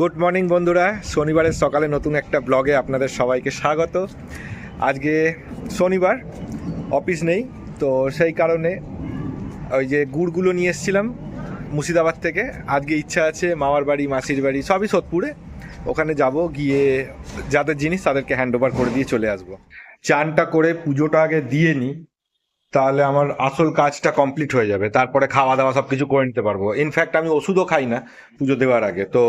Good morning বন্ধুরা। শনিবারের সকালে নতুন একটা ব্লগে আপনাদের সবাইকে স্বাগত। আজকে শনিবার, অফিস নেই, তো সেই কারণে ওই যে গুড়গুলো নিয়ে এসেছিলাম মুর্শিদাবাদ থেকে। আজকে ইচ্ছা আছে, মামার বাড়ি, মাসির বাড়ি, সবই সোদপুরে। ওখানে যাব, গিয়ে যাদের জিনিস তাদেরকে হ্যান্ড ওভার করে দিয়ে চলে আসব। চানটা করে পুজোটা আগে দিয়ে নিই তাহলে আমার আসল কাজটা কমপ্লিট হয়ে যাবে। তারপরে খাওয়া দাওয়া সব কিছু করে নিতে পারব। ইনফ্যাক্ট আমি ওষুধও খাই না পুজো দেওয়ার আগে, তো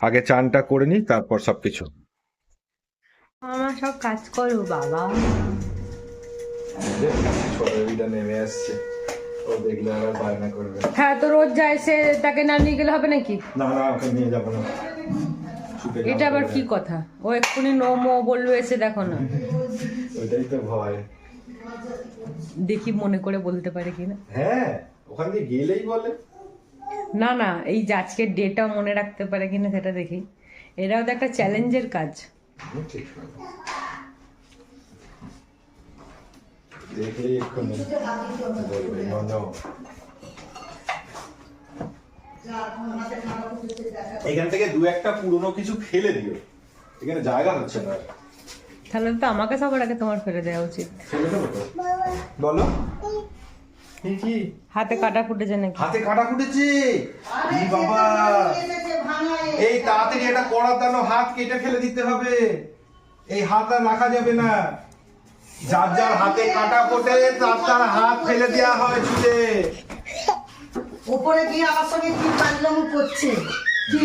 আগে চানটা করে নিই তারপর সবকিছু। আমার সব কাজ করো বাবা। নেমে আসছে। ও দেখলে আবার বায়না করবে। হ্যাঁ তো রোজ যায় সে তাকে না নিয়ে গেলে হবে নাকি? না না ওকে নিয়ে যাব না। এটা আবার কি কথা? ও এক্ষুনি নো মো বলল এসে দেখো না। ওইটাই তো ভয়। দেখি মনে করে বলতে পারে কিনা। হ্যাঁ ওখান দিয়ে গেলেই বলে। না না এই যে আজকের ডেটা মনে রাখতে পারে কিনা সেটা দেখি। এটাও তো একটা চ্যালেঞ্জের কাজ. এখান থেকে দু একটা পুরনো কিছু ফেলে দিও। এখানে জায়গা হচ্ছে না। তাহলে তো আমাকে সবার আগে তোমার ফেলে দেওয়া উচিত। বলো। কি হাতে কাটা ফুটেছে নাকি? হাতে কাটা ফুটেছে? ই বাবা। এই তাড়াতাড়ি এটা করার জন্য হাত কেটে ফেলে দিতে হবে। এই হাত আর রাখা যাবে না। যার যার হাতে কাটা ফোটে তার তার হাত ফেলে দেওয়া হয় ছুটে। ওপরে গিয়ে আমার সঙ্গে কি করছে কি?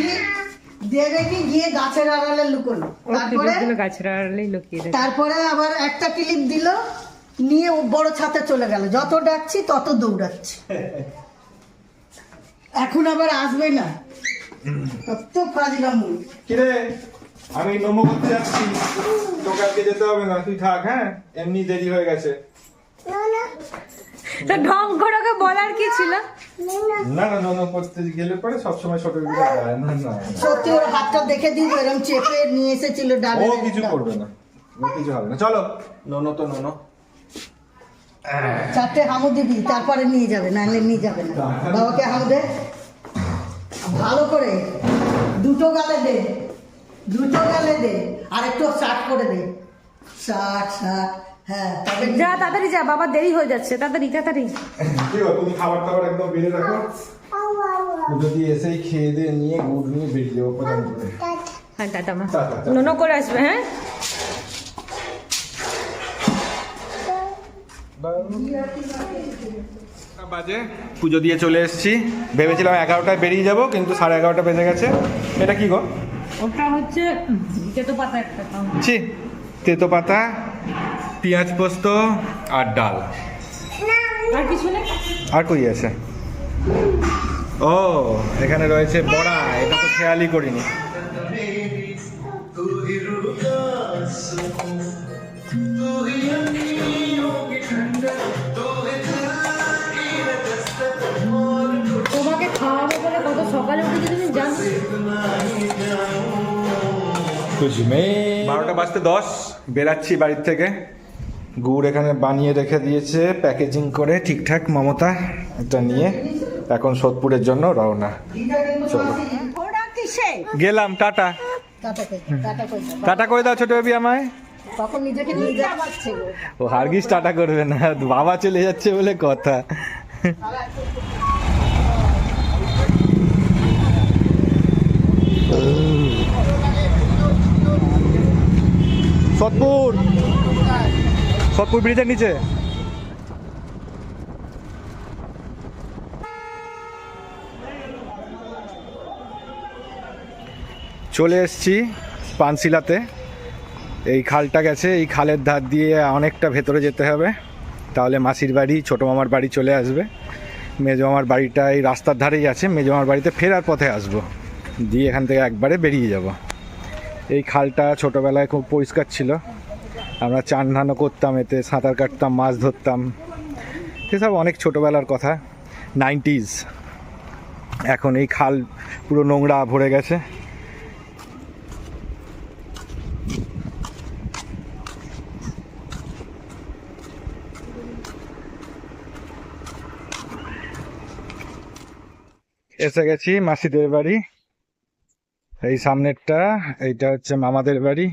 গিয়ে গাছের আড়ালে লুকোলো। তারপরে? গাছের আড়ালেই লুকিয়ে তারপরে আবার একটা ক্লিপ দিল। নিয়ে ও বড় ছাতে চলে গেল। যত ডাকছি তত দৌড়াচ্ছি। এখন আবার আসবে না। কত ফাজলামো। কিরে আমি নমো করতে যাচ্ছি। তোকে আজকে যেতে হবে না। তুই থাক হ্যাঁ? এমনি দেরি হয়ে গেছে। তা ঢং করে বলার কি ছিল? না না নমো করতে গেলে পরে সবসময় ছোট দিকে না না সত্যি ওর হাতটা দেখে এরকম চেপে নিয়ে এসেছিল ডালে ও কিছু করবে না। কিছু হবে না। চলো। ননো তো ননো চারটে হামু দিবি তারপরে নিয়ে যাবে নাহলে নিয়ে যাবে না। বাবাকে হামু দে। ভালো করে দুটো গালে দে দুটো গালে দে আর একটু শার্ট করে দে। শার্ট শার্ট হ্যাঁ যা তাড়াতাড়ি যা বাবা দেরি হয়ে যাচ্ছে তাড়াতাড়ি তাড়াতাড়ি। তুমি খাবার টাবার একদম বেড়ে রাখো? যদি এসেই খেয়ে দিয়ে নিয়ে গুড় নিয়ে বেরিয়ে যাব হ্যাঁ টাটা মা। Tata, tata. নোনো করে আসবে হ্যাঁ? বাজে পুজো দিয়ে চলে এসেছি। ভেবেছিলাম এগারোটায় বেরিয়ে যাব কিন্তু সাড়ে এগারোটা বেজে গেছে। এটা কি গো? ওটা হচ্ছে তেতো পাতা একটা ছি তেতো পাতা পেঁয়াজ পোস্ত আর ডাল। আর কিছু নেই? আর কই আছে? ও এখানে রয়েছে বড়া এটা তো খেয়ালই করিনি। তোমাকে বারোটা বাজতে দশ বেরাচ্ছি বাড়ির থেকে। গুড় এখানে বানিয়ে রেখে দিয়েছে প্যাকেজিং করে ঠিকঠাক মমতা এটা নিয়ে। এখন সোদপুরের জন্য রওনা। চলো। গেলাম টাটা। টাটা কই টাটা কই টাটা করে দাও ছোট বেবি আমায়। ও হারগিস টাটা করবে না বাবা চলে যাচ্ছে বলে কথা। সতপুর সতপুর ব্রিজের নিচে। চলে এসছি পানশিলাতে। এই খালটা গেছে, এই খালের ধার দিয়ে অনেকটা ভেতরে যেতে হবে। তাহলে মাসির বাড়ি, ছোটো মামার বাড়ি চলে আসবে। মেজো মামার বাড়িটা এই রাস্তার ধারেই আছে। মেজো মামার বাড়িতে ফেরার পথে আসব। দিয়ে এখান থেকে একবারে বেরিয়ে যাব। এই খালটা ছোটোবেলায় খুব পরিষ্কার ছিল। আমরা চান ধানও করতাম, এতে সাঁতার কাটতাম, মাছ ধরতাম। সেসব অনেক ছোটোবেলার কথা। নাইনটিজ। এখন এই খাল পুরো নোংরা ভরে গেছে। এসে গেছি মাসিদের বাড়ি। এই সামনেরটা এইটা হচ্ছে মামাদের বাড়ি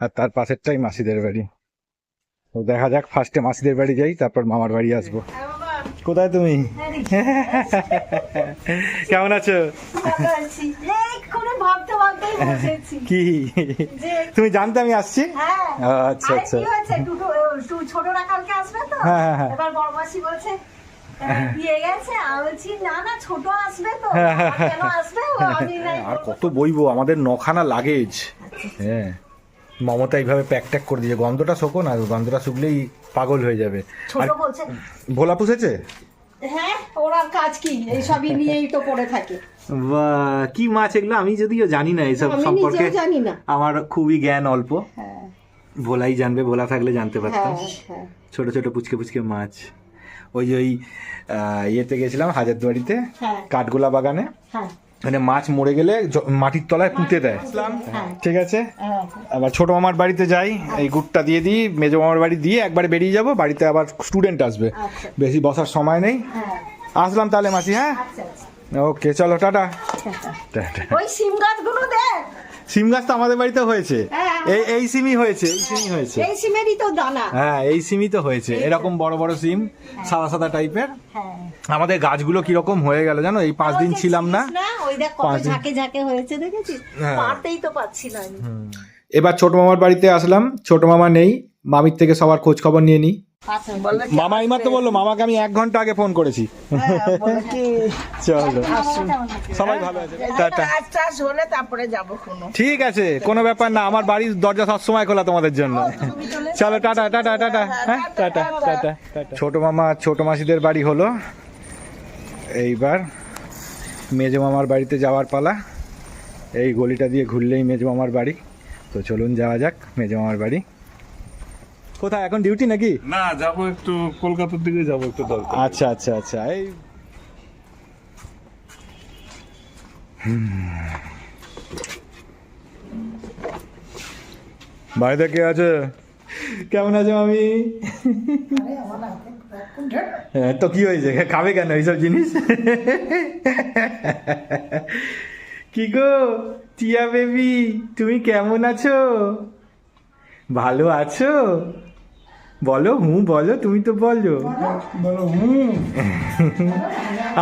আর তার পাশেরটাই মাসিদের বাড়ি। তো দেখা যাক ফার্স্টে মাসিদের বাড়ি যাই তারপর মামার বাড়ি আসব। কোথায় তুমি? কেমন আছো? কি? তুমি জানতে আমি আসছি? হ্যাঁ। আচ্ছা আচ্ছা। ছোটরা কালকে আসবে তো? হ্যাঁ, হ্যাঁ, হ্যাঁ। বলছি না না ছোট আসবে তো। হ্যাঁ, হ্যাঁ, কেন আসবে? ও আমি নাই আর কত বইবো আমাদের নখানা লাগেজ হ্যাঁ। মমতা এইভাবে প্যাক ট্যাক করে দিয়ে গন্ধটা শোকো না গন্ধটা শুকলেই পাগল হয়ে যাবে। আর ভোলা পুষেছে? হ্যাঁ ওরা কাজ কি? এই নিয়েই তো পড়ে থাকে। কি মাছ এগুলো? আমি যদিও জানি না এইসব সম্পর্কে নিজেও জানি না। আমার খুবই জ্ঞান অল্প। হ্যাঁ। ভোলাই জানবে ভোলা থাকলে জানতে পারতাম। হ্যাঁ হ্যাঁ। ছোট ছোট পুচকে পুচকে মাছ। ওই ওই ইয়েতে গেছিলাম হাজারদুয়ারিতে হ্যাঁ। কাঠগোলা বাগানে। মানে মাছ মরে গেলে মাটির তলায় পুঁতে দেয়। হ্যাঁ। ঠিক আছে? হ্যাঁ আবার ছোট মামার বাড়িতে যাই এই গুড়টা দিয়ে দিই মেজো মামার বাড়ি দিয়ে একবার বেরিয়ে যাব বাড়িতে আবার স্টুডেন্ট আসবে। আচ্ছা। বেশি বসার সময় নেই। আসলাম তাহলে মাসি হ্যাঁ? আচ্ছা আচ্ছা। ওকে চলো টাটা। টাটা। ওই সিম গাছগুলো দে সিম গাছ তো আমাদের বাড়িতে হয়েছে। হ্যাঁ। এই এই সিমই হয়েছে এই সিমই হয়েছে। এই সিমেরই তো দানা। হ্যাঁ এই সিমই তো হয়েছে। এরকম বড় বড় সিম সাদা সাদা টাইপের। হ্যাঁ। আমাদের গাছগুলো কীরকম হয়ে গেল জানো? এই পাঁচ দিন ছিলাম না। ওই দেখ কত। ঝাঁকে ঝাঁকে হয়েছে দেখেছিস? হ্যাঁ। পারতেই তো পাচ্ছি না এবার ছোট মামার বাড়িতে আসলাম। ছোট মামা নেই। মামির থেকে সবার খোঁজ খবর নিয়ে নি। বলল মামা তো বলল, মামাকে আমি এক ঘণ্টা আগে ফোন করেছি। চলো। সবাই ভালো আছে। ঠিক আছে, কোনো ব্যাপার না, আমার বাড়ির দরজা সবসময় খোলা তোমাদের জন্য। চলো, টাটা টাটা টাটা হ্যাঁ টাটা টাটা ছোট মামা ছোট মাসিদের বাড়ি হলো। এইবার মেজো মামার বাড়িতে যাওয়ার পালা। এই গলিটা দিয়ে ঘুরলেই মেজো মামার বাড়ি। তো চলুন যাওয়া যাক, মেজো মামার বাড়ি। কোথায়? এখন ডিউটি নাকি? না যাব একটু কলকাতার দিকে যাব একটু দরকার। আচ্ছা আচ্ছা আচ্ছা এই বাড়িতে কে আছে? কেমন আছে মামি? হ্যাঁ, তো কি হয়েছে? খাবে কেন এইসব জিনিস? কি গো? টিয়া বেবি তুমি কেমন আছো? ভালো আছো? বলো হুঁ বলো তুমি তো বলো।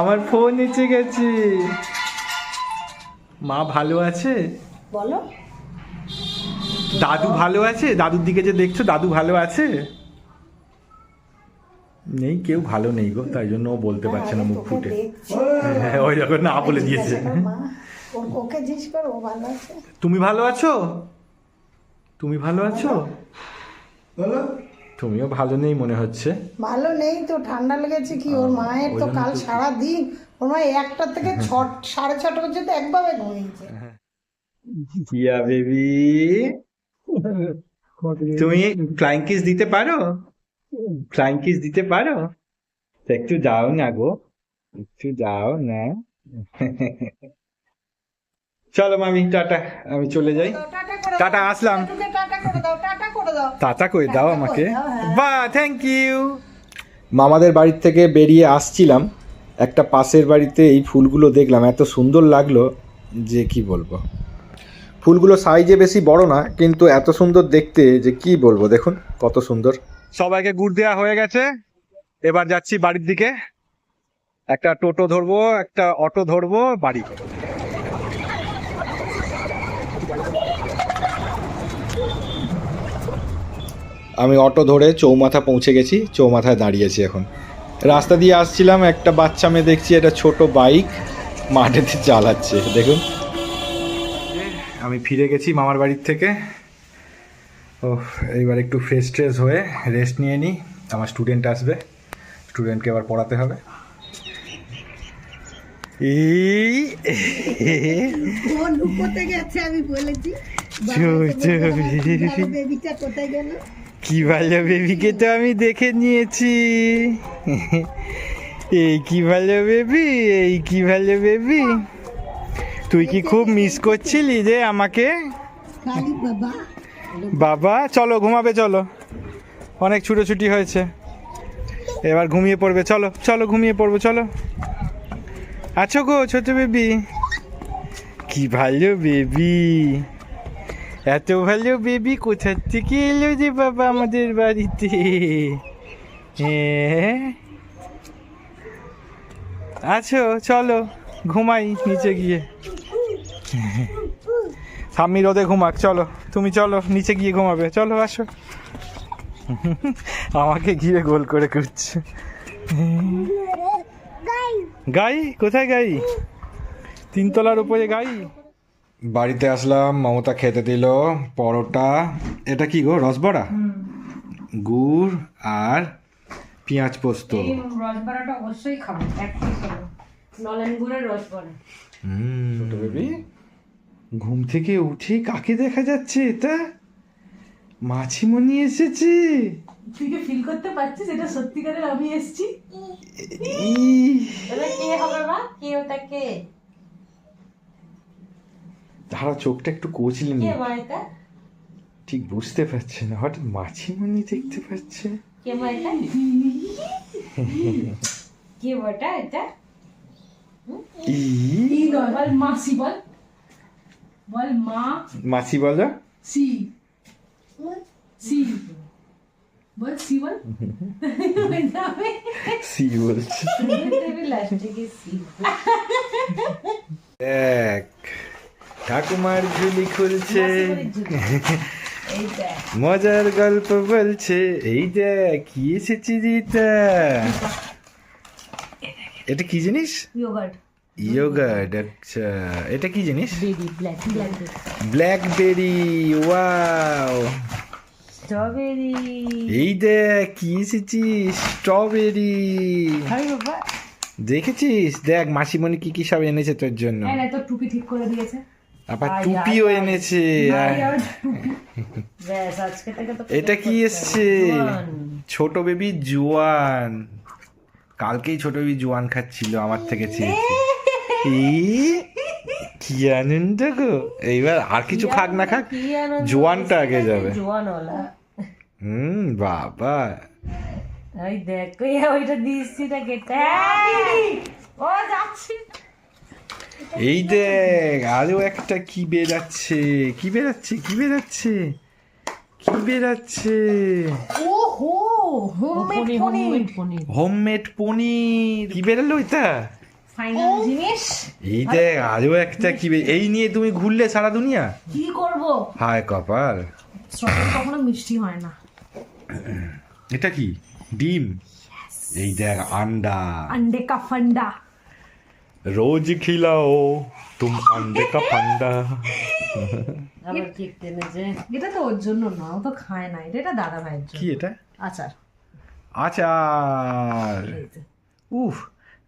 আমার ফোন এসে গেছে। মা ভালো আছে? বলো। দাদু ভালো আছে? দাদুর দিকে যে দেখছ দাদু ভালো আছে? নেই কেউ ভালো নেই গো তাই জন্য ও বলতে পারছে না মুখ ফুটে। হ্যাঁ, ওই রকম না বলে দিয়েছে। ওকে জিজ্ঞেস করো ও ভালো আছে? তুমি ভালো আছো? তুমি ভালো আছো? তুমিও ভালো নেই মনে হচ্ছে। ভালো নেই তো ঠান্ডা লেগেছে কি? ওর মায়ের তো কাল সারা দিন ওর মা একটা থেকে ছ সাড়ে ছটা পর্যন্ত একভাবে ঘুমিয়েছে। টিয়া বেবি। তুমি ফ্লাইং কিস দিতে পারো? ফ্লাইং কিস দিতে পারো? একটু যাও না গো একটু যাও না। চলো মামি টাটা। আমি চলে যাই। টাটা আসলাম। টাটা করে দাও আমাকে। বা থ্যাংক ইউ মামাদের বাড়ির থেকে বেরিয়ে আসছিলাম। একটা পাশের বাড়িতে এই ফুলগুলো দেখলাম। এত সুন্দর লাগল যে কি বলব। ফুলগুলো সাইজে বেশি বড় না কিন্তু এত সুন্দর দেখতে যে কি বলব দেখুন কত সুন্দর। সবাইকে গুড় দেওয়া হয়ে গেছে। এবার যাচ্ছি বাড়ির দিকে। একটা টোটো ধরবো একটা অটো ধরবো বাড়ি। আমি অটো ধরে চৌমাথা পৌঁছে গেছি চৌমাথায় দাঁড়িয়েছি এখন। রাস্তা দিয়ে আসছিলাম একটা বাচ্চা মেয়ে দেখছি একটা ছোট বাইক মাঠেতে চালাচ্ছে দেখুন। আমি ফিরে গেছি মামার বাড়ির থেকে। ও এইবার একটু ফ্রেশ ট্রেশ হয়ে রেস্ট নিয়ে নিই আমার স্টুডেন্ট আসবে স্টুডেন্টকে এবার পড়াতে হবে। গেছে আমি বলেছি? কোথায় গেল? কি ভালো বেবিকে তো আমি দেখে নিয়েছি। এই কি ভালো বেবি এই কি ভালো বেবি। তুই কি খুব মিস করছিলি যে আমাকে? বাবা চলো ঘুমাবে চলো। অনেক ছুটোছুটি হয়েছে। এবার ঘুমিয়ে পড়বে চলো চলো ঘুমিয়ে পড়ব চলো। আছো গো ছোট বেবি। কি ভালো বেবি। এত ভালো বেবি কোথার থেকে এলো যে বাবা আমাদের বাড়িতে? হ্যাঁ? আছো চলো ঘুমাই নিচে গিয়ে। সাম্মি রোদে ঘুমাক চলো তুমি চলো নিচে গিয়ে ঘুমাবে চলো আসো। আমাকে গিয়ে গোল করে করছে গাই? কোথায় গাই? তিনতলার উপরে গাই? বাড়িতে আসলাম মমতা খেতে দিল পরোটা। এটা কি গো রসবড়া? গুড় আর পেঁয়াজ পোস্ত। রসবড়াটা অবশ্যই খাব এক পিস নলেন গুড়ের রসবড়া। ছোট বেবি। ঘুম থেকে উঠে কাকে দেখা যাচ্ছে এটা? মাছিমণি এসেছে। তুই কি ফিল করতে পারছিস? এটা সত্যিকারের আমি এসেছি? কে হবে মা? কে ওটা কে? তারা চোখটা একটু কচলে নি কে মা এটা ঠিক বুঝতে পারছে না হঠাৎ মাছিমণি দেখতে পাচ্ছে। কে কে এটা? নয় বল মাসি বল। বল মা। মাছি বলো সি। সি। বল সি বল। সি বলছে। লাস্টে গিয়ে সি। দেখ। ঠাকুমার ঝুলি খুলছে। মজার গল্প বলছে। এই দেখ কি এসেছি দিতা এটা কি জিনিস? ইয়োগার্ট আচ্ছা। এটা কি জিনিস? ব্ল্যাকবেরি ওয়াও স্ট্রবেরি এই দেখ কি এসেছি? স্ট্রবেরি দেখেছিস? দেখ মাসিমণি কি কি সব এনেছে তোর জন্য। এই তোর টুপি ঠিক করে দিয়েছে। আবার টুপিও। এনেছে এটা কি এসছে। ছোট বেবি জোয়ান। কালকেই ছোট বেবি জোয়ান খাচ্ছিল আমার থেকে চেয়েছে। কি আনন্দ গো। এইবার আর কিছু খাক না খাক জোয়ানটা আগে যাবে। হুম বাবা। ওই দেখ ওইটা দিচ্ছি না কেটে ও যাচ্ছি। এই দেখ আরও একটা কি বেরাচ্ছে কি বেরাচ্ছে কি বেরাচ্ছে কি বেরাচ্ছে? হোমমেড পনির। কি বেরালো এটা? এই দেখ আরও একটা কি এই নিয়ে তুমি ঘুরলে সারা দুনিয়া? কি করব? হায় কপাল। কখনো মিষ্টি হয় না। এটা কি? ডিম? এই দেখ আন্ডা। আন্ডে কা রোজ খিলাও তুম আন্ডে কা ফান্ডা আবার কেক টেনেছে এটা তো ওর জন্য না ও তো খায় না এটা এটা দাদা ভাইয়ের জন্য। কি এটা? আচার। আচার। উফ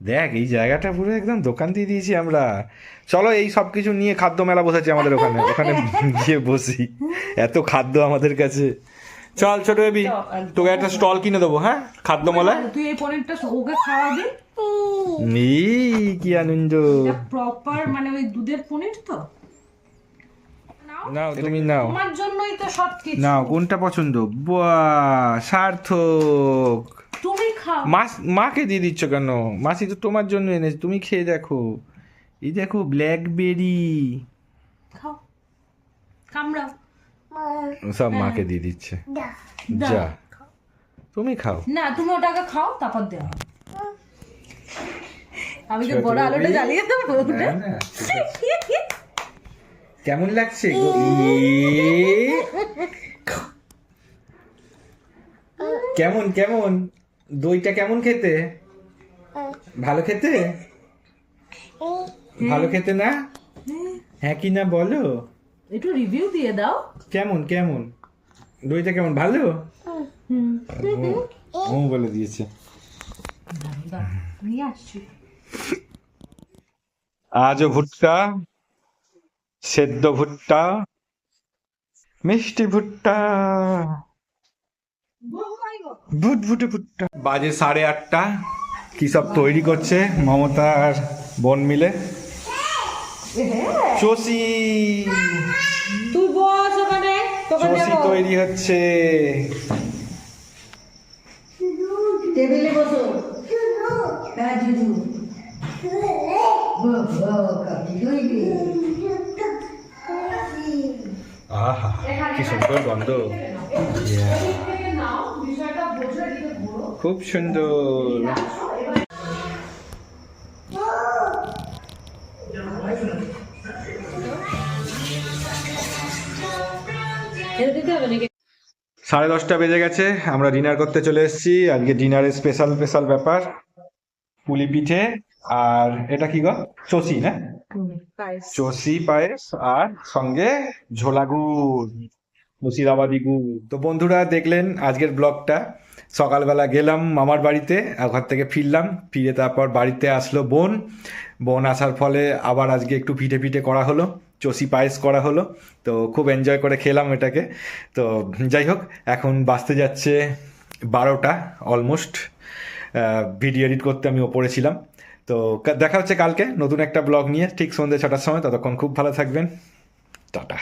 দেখ এই জায়গাটা পুরো একদম দোকান দিয়ে দিয়েছি আমরা। চলো এই সব কিছু নিয়ে খাদ্য মেলা বসেছে আমাদের ওখানে। ওখানে গিয়ে বসি। এত খাদ্য আমাদের কাছে। চল ছোট বেবি তোকে একটা স্টল কিনে দেবো হ্যাঁ? খাদ্য মেলায়? তুই এই পনিরটা ওকে খাওয়াবি এই কি আনন্দ। প্রপার মানে ওই দুধের পনির তো? নাও। তুমি নাও। তোমার জন্যই তো সব কিছু নাও কোনটা পছন্দ? বাহ সার্থক। তুমি খাও। মাস মাকে দিয়ে দিচ্ছ কেন? মাসি তো তোমার জন্য এনেছে তুমি খেয়ে দেখো। এই দেখো ব্ল্যাকবেরি খাও। কামড়াও। সব মাকে দিয়ে দিচ্ছে। যা। তুমি খাও। না তুমি ওটাকে খাও তারপর দেওয়া আমি তো বড় আলোটা জ্বালিয়ে দেবো। কেমন লাগছে। কেমন কেমন? দইটা কেমন খেতে? ভালো খেতে? ভালো খেতে না? হ্যাঁ কি না বলো? একটু রিভিউ দিয়ে দাও। কেমন কেমন? দইটা কেমন? ভালো? ও- ও বলে দিয়েছে। আজও ভুট্টা সেদ্ধ ভুট্টা মিষ্টি ভুট্টা ভুটভুটে ভুট্টা। বাজে সাড়ে আটটা। কি সব তৈরি করছে মমতা আর বোন মিলে? হ্যাঁ। শশী। তুই বস ওখানে শশী তৈরি হচ্ছে। টেবিলে বসো। হ্যাঁ, আহা কি সুন্দর গন্ধ। খুব সুন্দর। সাড়ে দশটা বেজে গেছে আমরা ডিনার করতে চলে এসেছি। আজকে ডিনারের স্পেশাল স্পেশাল ব্যাপার পুলি পিঠে আর এটা কি গো? চষি না? চষি পায়েস আর সঙ্গে ঝোলা গুড় মুর্শিদাবাদি গুড়। তো বন্ধুরা দেখলেন আজকের ব্লগটা। সকালবেলা গেলাম মামার বাড়িতে আর ঘর থেকে ফিরলাম। ফিরে তারপর বাড়িতে আসলো বোন। বোন আসার ফলে আবার আজকে একটু পিঠে পিঠে করা হলো। চষি পায়েস করা হলো। তো খুব এনজয় করে খেলাম এটাকে। তো যাই হোক, এখন বাঁচতে যাচ্ছে বারোটা অলমোস্ট ভিডিও এডিট করতে আমি ওপরে ছিলাম। তো দেখা হচ্ছে কালকে নতুন একটা ব্লগ নিয়ে, ঠিক সন্ধ্যে ছটার সময়। ততক্ষণ খুব ভালো থাকবেন। টাটা।